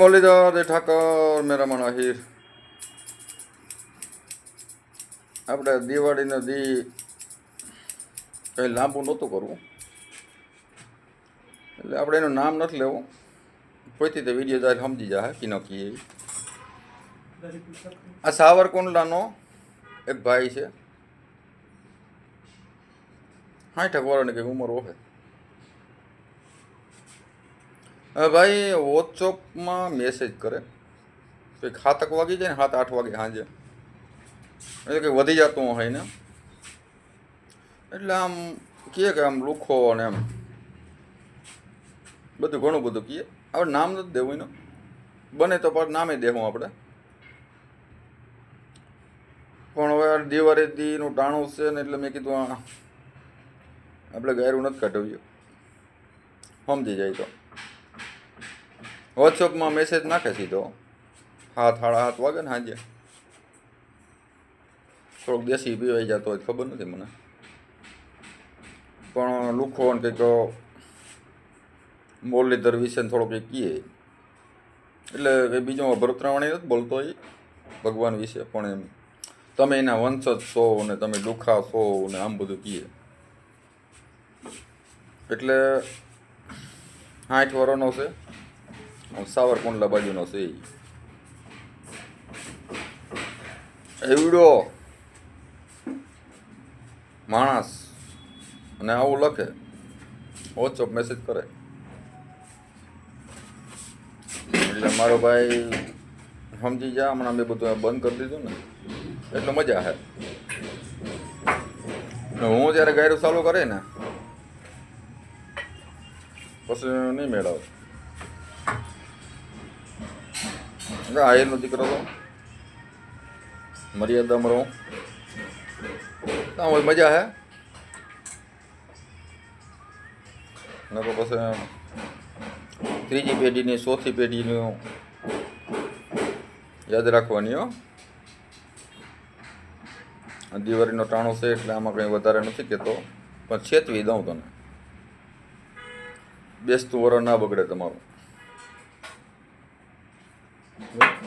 મુરલીધર દે ઠાકર મેરા મન આહિર આપણે દિવાળીનો દી કંઈ લાંબુ નહોતું કરવું એટલે આપણે એનું નામ નથી લેવું. કોઈથી તે વીડિયો જાય, સમજી જાય કી ન કીએ. આ સાવરકુંડલાનો એક ભાઈ છે. સાઠ વર્ષની કંઈક ઉંમર હોય હવે ભાઈ વોટ્સઅપમાં મેસેજ કરે. કંઈક સાતક વાગી જાય ને સાત આઠ વાગે સાંજે. એટલે કંઈક વધી જતું હોય ને. એટલે આમ કહે કે આમ લુખો અને એમ. બધું ઘણું બધું કહીએ આપણે નામ નથી દેવું એનું. બને તો પણ નામે દેવું આપણે. પણ હવે આ દિવાળી દીનું ટાણું છે ને, એટલે મેં કીધું આપણે ગાયરું નથી કાઢવ્યું સમજી જાય તો. વોટ્સઅપમાં મેસેજ નાખે સીધો. હાથ હાડા હાથ વાગે ને હાજે. થોડોક દેશી પીવાઈ જતો હોય ખબર નથી મને. પણ લુખો ને કંઈક મુરલીધર વિશે થોડુંક કંઈક કહીએ એટલે કંઈ બીજો ભરતરાવણી નથી બોલતો એ, ભગવાન વિશે. પણ એમ, તમે એના વંશજ છો ને તમે દુખા છો ને આમ બધું કહીએ એટલે આઠ વર્ષનો છે. સાવરકુંડલા બાજુનો છે. એવડો માણસ. અને આવું લખે. વોટ્સઅપ મેસેજ કરે. એટલે મારો ભાઈ સમજી જા હમણાં મેં બધું બંધ કરી દીધું ને. એટલે મજા હે હું જ્યારે ગાયરું ચાલુ કરે ને, પછી નહીં મેળવે આયરનો દીકરો તો. મર્યાદામાં રહું હોય, મજા હે. ને તો પછી ત્રીજી પેઢીની, ચોથી પેઢીનું યાદ રાખવાની, હો. દિવાળીનો ટાણો છે એટલે આમાં કંઈ વધારે નથી કહેતો. પણ છેતવી દઉં તને. બેસતું વર ના બગડે તમારું.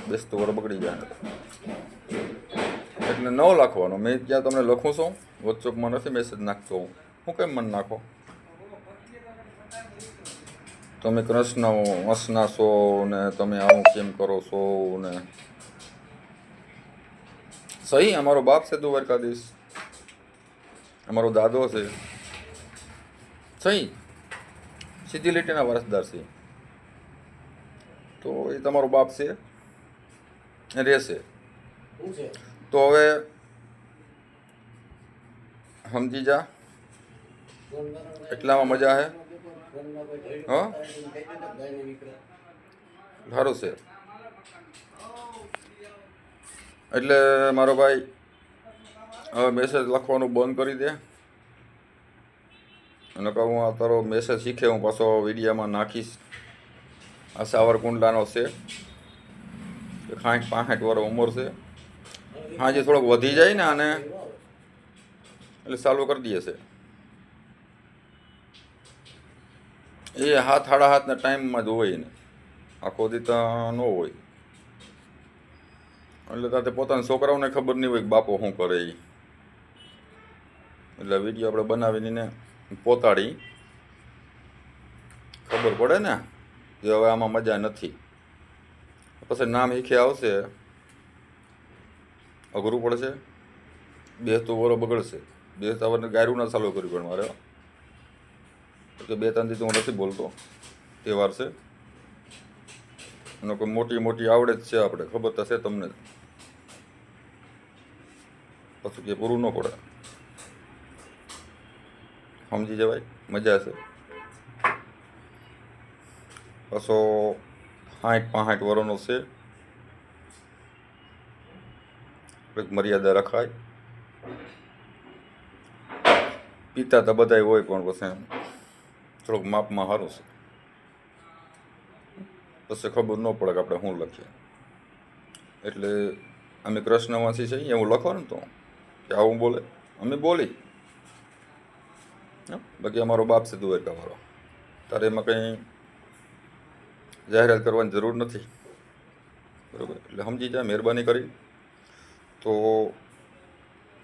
બેસતું વર બગડી જાય એટલે ન લખવાનો. મેં ત્યાં તમને લખું છું, વોટ્સઅપમાં નથી મેસેજ નાખતો હું. હું કેમ મન નાખો? તમે કૃષ્ણ હસના છો ને તમે આવું કેમ કરો છો ને. સહી, અમારો બાપ છે દ્વારકાધીશ. અમારો દાદો છે. સહી, સીધી લીટીના વારસદાર છે. તો એ તમારો બાપ છે? રહેશે. તો હવે સમજી જા. એટલામાં મજા હે? હા? સારું છે. એટલે મારો ભાઈ હવે મેસેજ લખવાનું બંધ કરી દે. અને કહું હું આ તારો મેસેજ શીખે હું પાછો વિડીયામાં નાખીશ. આ સાવરકુંડલાનો છે. સાઠ પાસઠ વર્ષ ઉંમર છે. હા જે થોડોક વધી જાય ને આને એટલે ચાલુ કરી દઈએ છે. એ હાથ હાડા હાથના ટાઈમમાં જ હોય ને આખો દી ન હોય. એટલે તાતે પોતાના છોકરાઓને ખબર નહીં હોય કે બાપો શું કરે એ એટલે વીડિયો આપણે બનાવીને પોતાડી. ખબર પડે ને? કે હવે આમાં મજા નથી. પછી નામ હીખે આવશે. અઘરું પડશે. બેસતો વરો બગડશે. બેસતા વરને ગાયરું ના ચાલુ કર્યું પણ મારે. કે બે ત્રણ તો હું નથી બોલતો. તહેવાર છે. એનો કોઈ મોટી મોટી આવડે જ છે આપણે ખબર થશે તમને. પછી કે પૂરું ન પડે. સમજી જવાય? મજા છે. પાછો સાઠ પાંસઠ વર્ષનો છે. મર્યાદા રખાય. પિતા તો બધાય હોય પણ પછી થોડુંક માપમાં સારું છે. પછી ખબર ન પડે કે આપણે શું લખીએ. એટલે અમે કૃષ્ણવાસી છીએ એવું લખવાનું તો કે આવું બોલે. અમે બોલી? બાકી અમારો બાપ છે દ્વારકાવાળો તારે એમાં કંઈ જાહેરાત કરવાની જરૂર નથી. બરાબર? એટલે સમજી જાય મહેરબાની કરી. તો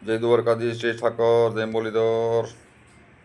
જય દ્વારકાધીશ, જય ઠાકર, જય મુરલીધર